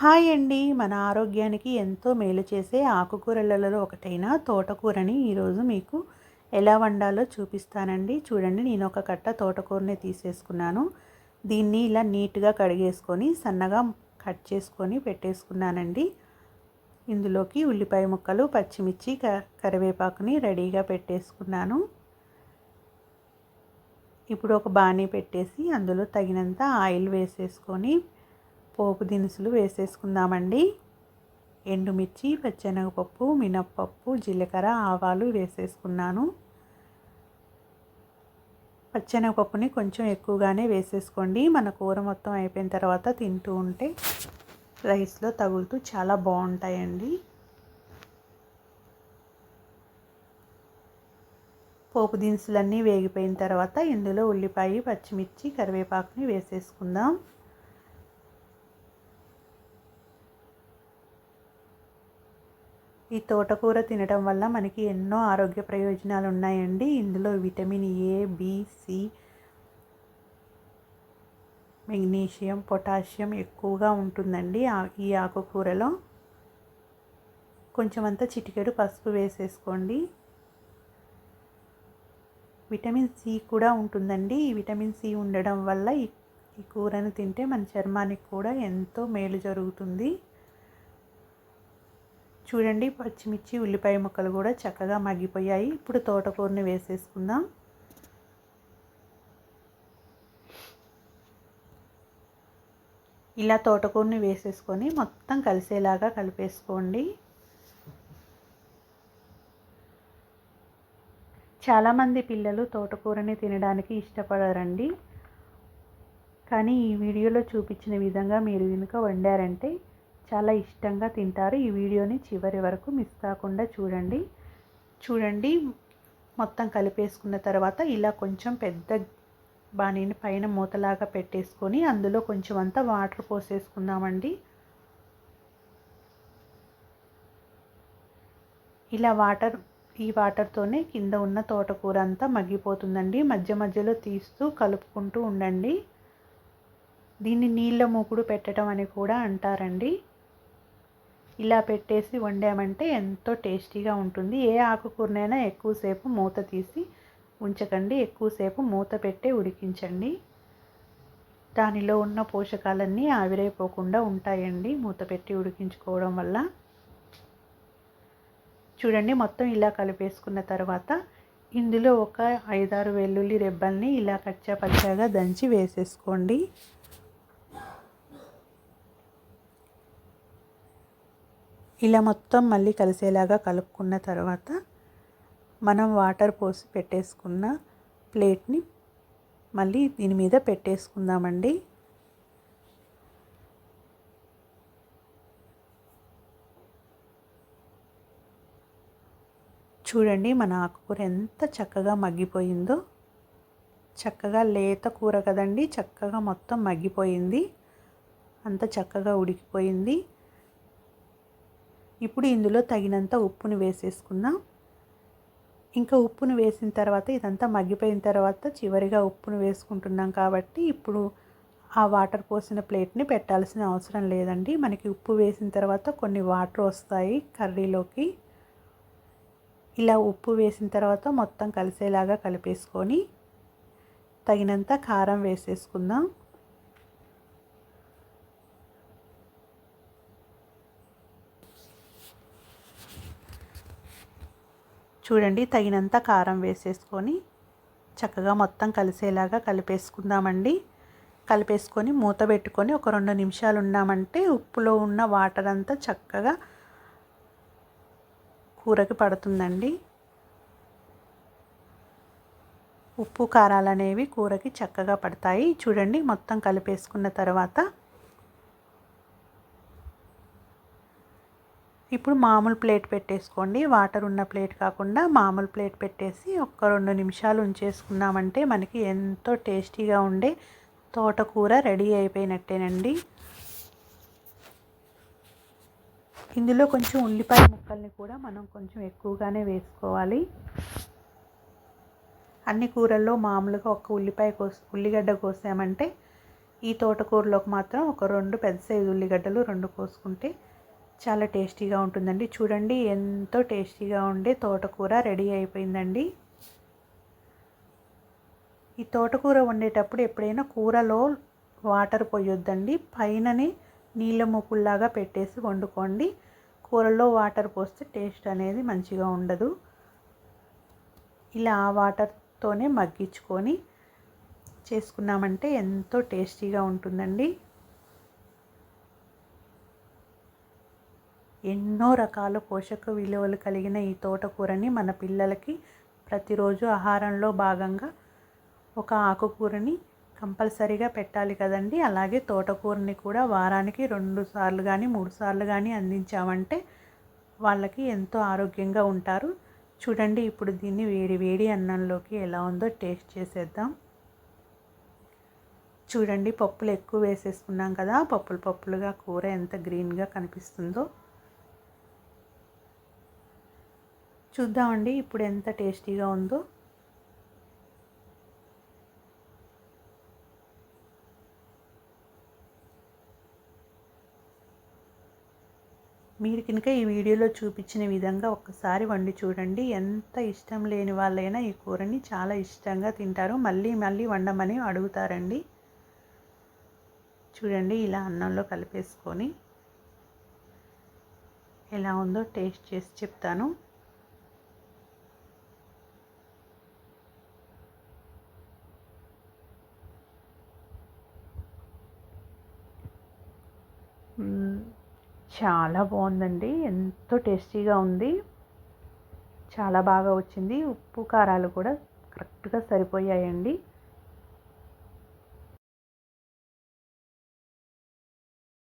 Hi అండి. మన ఆరోగ్యానికి ఎంతో మేలు చేసే ఆకుకూరలలో ఒకటైన తోటకూరని ఈరోజు మీకు ఎలా వండాలో చూపిస్తానండి. చూడండి నేను ఒక కట్ట తోటకూరని తీసేసుకున్నాను. దీన్ని ఇలా నీట్గా కడిగేసుకొని సన్నగా కట్ చేసుకొని పెట్టేసుకున్నానండి. ఇందులోకి ఉల్లిపాయ ముక్కలు పచ్చిమిర్చి కరివేపాకుని రెడీగా పెట్టేసుకున్నాను. ఇప్పుడు ఒక బాణీ పెట్టేసి అందులో తగినంత ఆయిల్ వేసేసుకొని పోపు దినుసులు వేసేసుకుందామండి. ఎండుమిర్చి పచ్చెనగపప్పు మినప్పప్పు జీలకర్ర ఆవాలు వేసేసుకున్నాను. పచ్చెనగపప్పుని కొంచెం ఎక్కువగానే వేసేసుకోండి. మన కూర మొత్తం అయిపోయిన తర్వాత తింటూ ఉంటే రైస్లో తగులుతూ చాలా బాగుంటాయండి. పోపు దినుసులన్నీ వేగిపోయిన తర్వాత ఇందులో ఉల్లిపాయ పచ్చిమిర్చి కరివేపాకుని వేసేసుకుందాం. ఈ తోటకూర తినడం వల్ల మనకి ఎన్నో ఆరోగ్య ప్రయోజనాలు ఉన్నాయండి ఇందులో vitamin A B C magnesium potassium ఎక్కువగా ఉంటుందండి ఈ ఆకుకూరలో. కొంచెం అంతా చిటికెడు పసుపు వేసేసుకోండి. విటమిన్ సి కూడా ఉంటుందండి. ఈ విటమిన్ సి ఉండడం వల్ల ఈ ఈ కూరను తింటే మన చర్మానికి కూడా ఎంతో మేలు జరుగుతుంది. చూడండి పచ్చిమిర్చి ఉల్లిపాయ ముక్కలు కూడా చక్కగా మగ్గిపోయాయి. ఇప్పుడు తోటకూరని వేసేసుకుందాం. ఇలా తోటకూరని వేసేసుకొని మొత్తం కలిసేలాగా కలిపేసుకోండి. చాలామంది పిల్లలు తోటకూరని తినడానికి ఇష్టపడరండి. కానీ ఈ వీడియోలో చూపించిన విధంగా మీరు కనుక వండారంటే చాలా ఇష్టంగా తింటారు. ఈ వీడియోని చివరి వరకు మిస్ కాకుండా చూడండి. చూడండి మొత్తం కలిపేసుకున్న తర్వాత ఇలా కొంచెం పెద్ద బాణీని పైన మూతలాగా పెట్టేసుకొని అందులో కొంచెం అంతా వాటర్ పోసేసుకుందామండి. ఇలా వాటర్ ఈ వాటర్తోనే కింద ఉన్న తోటకూర అంతా మగ్గిపోతుందండి. మధ్య మధ్యలో తీస్తూ కలుపుకుంటూ ఉండండి. దీన్ని నీళ్ళ మూకుడు పెట్టడం అని కూడా అంటారండి. ఇలా పెట్టేసి వండామంటే ఎంతో టేస్టీగా ఉంటుంది. ఏ ఆకుకూరనైనా ఎక్కువసేపు మూత తీసి ఉంచకండి. ఎక్కువసేపు మూత పెట్టి ఉడికించండి. దానిలో ఉన్న పోషకాలన్నీ ఆవిరైపోకుండా ఉంటాయండి మూత పెట్టి ఉడికించుకోవడం వల్ల. చూడండి మొత్తం ఇలా కలిపేసుకున్న తర్వాత ఇందులో ఒక ఐదారు వెల్లుల్లి రెబ్బల్ని ఇలా కచ్చా పచ్చాగా దంచి వేసేసుకోండి. ఇలా మొత్తం మళ్ళీ కలిసేలాగా కలుపుకున్న తర్వాత మనం వాటర్ పోసి పెట్టేసుకున్న ప్లేట్ని మళ్ళీ దీని మీద పెట్టేసుకుందామండి. చూడండి మన ఆకుకూర ఎంత చక్కగా మగ్గిపోయిందో. చక్కగా లేత కూర కదండి చక్కగా మొత్తం మగ్గిపోయింది. అంత చక్కగా ఉడికిపోయింది. ఇప్పుడు ఇందులో తగినంత ఉప్పుని వేసేసుకున్నాం ఇంకా ఉప్పును వేసిన తర్వాత ఇదంతా మగ్గిపోయిన తర్వాత చివరిగా ఉప్పును వేసుకుంటున్నాం కాబట్టి ఇప్పుడు ఆ వాటర్ పోసిన ప్లేట్ని పెట్టాల్సిన అవసరం లేదండి. మనకి ఉప్పు వేసిన తర్వాత కొన్ని వాటర్ వస్తాయి కర్రీలోకి. ఇలా ఉప్పు వేసిన తర్వాత మొత్తం కలిసేలాగా కలిపేసుకొని తగినంత కారం వేసేసుకుందాం. చూడండి తగినంత కారం వేసేసుకొని చక్కగా మొత్తం కలిసేలాగా కలిపేసుకుందామండి. కలిపేసుకొని మూత పెట్టుకొని ఒక రెండు నిమిషాలు ఉన్నామంటే ఉప్పులో ఉన్న వాటర్ అంతా చక్కగా కూరకి పడుతుందండి. ఉప్పు కారాలు అనేవి కూరకి చక్కగా పడతాయి. చూడండి మొత్తం కలిపేసుకున్న తర్వాత ఇప్పుడు మామూలు ప్లేట్ పెట్టేసుకోండి. వాటర్ ఉన్న ప్లేట్ కాకుండా మామూలు ప్లేట్ పెట్టేసి ఒక రెండు నిమిషాలు ఉంచేసుకున్నామంటే మనకి ఎంతో టేస్టీగా ఉండే తోటకూర రెడీ అయిపోయినట్టేనండి. ఇందులో కొంచెం ఉల్లిపాయ ముక్కల్ని కూడా మనం కొంచెం ఎక్కువగానే వేసుకోవాలి. అన్ని కూరల్లో మామూలుగా ఒక ఉల్లిపాయ కోసి ఉల్లిగడ్డ కోసామంటే ఈ తోటకూరలోకి మాత్రం ఒక రెండు పెద్ద సైజు ఉల్లిగడ్డలు రెండు కోసుకుంటే చాలా టేస్టీగా ఉంటుందండి. చూడండి ఎంతో టేస్టీగా ఉండే తోటకూర రెడీ అయిపోయిందండి. ఈ తోటకూర వండేటప్పుడు ఎప్పుడైనా కూరలో వాటర్ పోయొద్దండి. పైననే నీళ్ళ ముక్కుల్లాగా పెట్టేసి వండుకోండి. కూరలో వాటర్ పోస్తే టేస్ట్ అనేది మంచిగా ఉండదు. ఇలా ఆ వాటర్తోనే మగ్గించుకొని చేసుకున్నామంటే ఎంతో టేస్టీగా ఉంటుందండి. ఎన్నో రకాల పోషక విలువలు కలిగిన ఈ తోటకూరని మన పిల్లలకి ప్రతిరోజు ఆహారంలో భాగంగా ఒక ఆకుకూరని కంపల్సరీగా పెట్టాలి కదండి. అలాగే తోటకూరని కూడా వారానికి రెండు సార్లు కానీ మూడు సార్లు కానీ అందించామంటే వాళ్ళకి ఎంతో ఆరోగ్యంగా ఉంటారు. చూడండి ఇప్పుడు దీన్ని వేడి వేడి అన్నంలోకి ఎలా ఉందో టేస్ట్ చేసేద్దాం. చూడండి పప్పులు ఎక్కువ వేసేసుకున్నాం కదా పప్పులు పప్పులుగా కూర ఎంత గ్రీన్గా కనిపిస్తుందో. చూద్దామండి ఇప్పుడు ఎంత టేస్టీగా ఉందో. మీరు కనుక ఈ వీడియోలో చూపించిన విధంగా ఒక్కసారి వండి చూడండి. ఎంత ఇష్టం లేని వాళ్ళైనా ఈ కూరని చాలా ఇష్టంగా తింటారు. మళ్ళీ మళ్ళీ వండమని అడుగుతారండి. చూడండి ఇలా అన్నంలో కలిపేసుకొని ఎలా ఉందో టేస్ట్ చేసి చెప్తాను. చాలా బాగుందండి. ఎంతో టేస్టీగా ఉంది. చాలా బాగా వచ్చింది. ఉప్పు కారాలు కూడా కరెక్ట్గా సరిపోయాయండి.